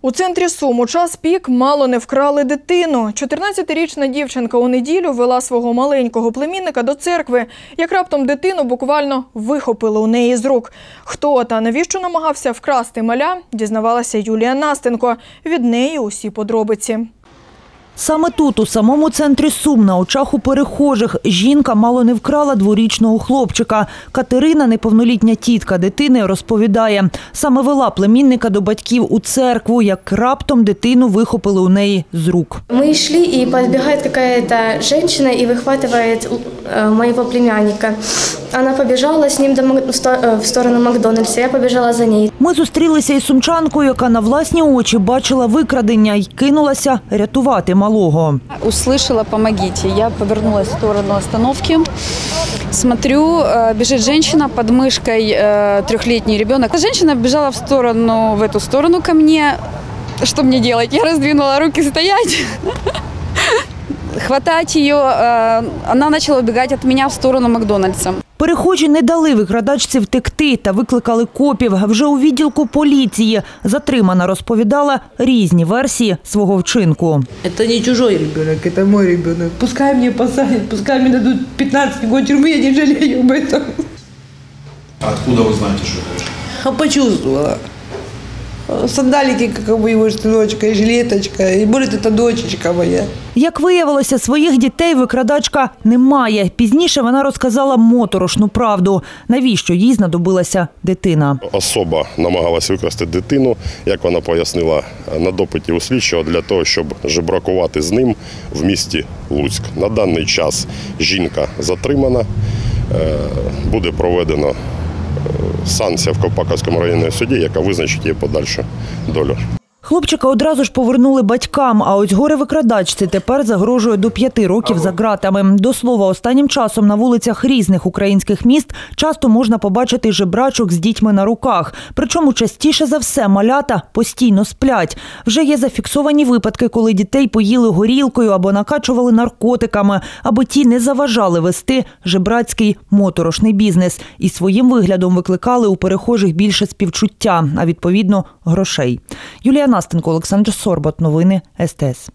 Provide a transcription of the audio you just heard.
У центрі Сум у час пік мало не вкрали дитину. 14-річна дівчинка у неділю вела свого маленького племінника до церкви. Як раптом дитину буквально вихопили у неї з рук. Хто та навіщо намагався вкрасти маля, дізнавалася Юлія Настенко. Від неї усі подробиці. Саме тут, у самому центрі Сум, на очах у перехожих, жінка мало не вкрала дворічного хлопчика. Катерина, неповнолітня тітка дитини, розповідає, саме вела племінника до батьків у церкву, як раптом дитину вихопили у неї з рук. Мы шли, и подбегает какая-то женщина и выхватывает э, моего племянника. Она побежала с ним до Мак- в сто- э, в сторону Макдональдса, я побежала за ней. Ми зустрілися із сумчанкою, яка на власні очі бачила викрадення й кинулася рятувати малого. Услышала «помогите». Я повернулась в сторону остановки. Смотрю, э, бежит женщина под мышкой, э, трехлетний ребенок. Женщина бежала в сторону, в эту сторону ко мне. Что мне делать? Я раздвинула руки стоять. Хватать ее, э, она начала убегать от меня в сторону Макдональдса. Перехожі не дали викрадачці втекти та викликали копів. Вже у відділку поліції затримана розповідала різні версії свого вчинку. Это не чужой ребенок, это мой ребенок. Пускай мне посадят, пускай мне дадут 15 год тюрьмы, я не жалею об этом. Откуда вы знаете, что это? А почувствовала. Сандалики, как у его сыночка, и жилеточка, и более это дочечка моя. Як виявилося, своїх дітей викрадачка не має. Пізніше вона розказала моторошну правду. Навіщо їй знадобилася дитина? Особа намагалась викрасти дитину, як вона пояснила на допиті у слідчого, для того, щоб жебракувати з ним в місті Луцьк. На даний час жінка затримана, Е, буде проведено санкція в Ковпаковському районному суді, яка визначить її подальшу долю. Хлопчика одразу ж повернули батькам, а ось горе викрадачці тепер загрожує до п'яти років за ґратами. До слова, останнім часом на вулицях різних українських міст часто можна побачити жебрачок з дітьми на руках. Причому частіше за все малята постійно сплять. Вже є зафіксовані випадки, коли дітей поїли горілкою або накачували наркотиками, аби ті не заважали вести жебрацький моторошний бізнес і своїм виглядом викликали у перехожих більше співчуття, а відповідно грошей. Юлія Настенко, Олександр Сорбот. Новини СТС.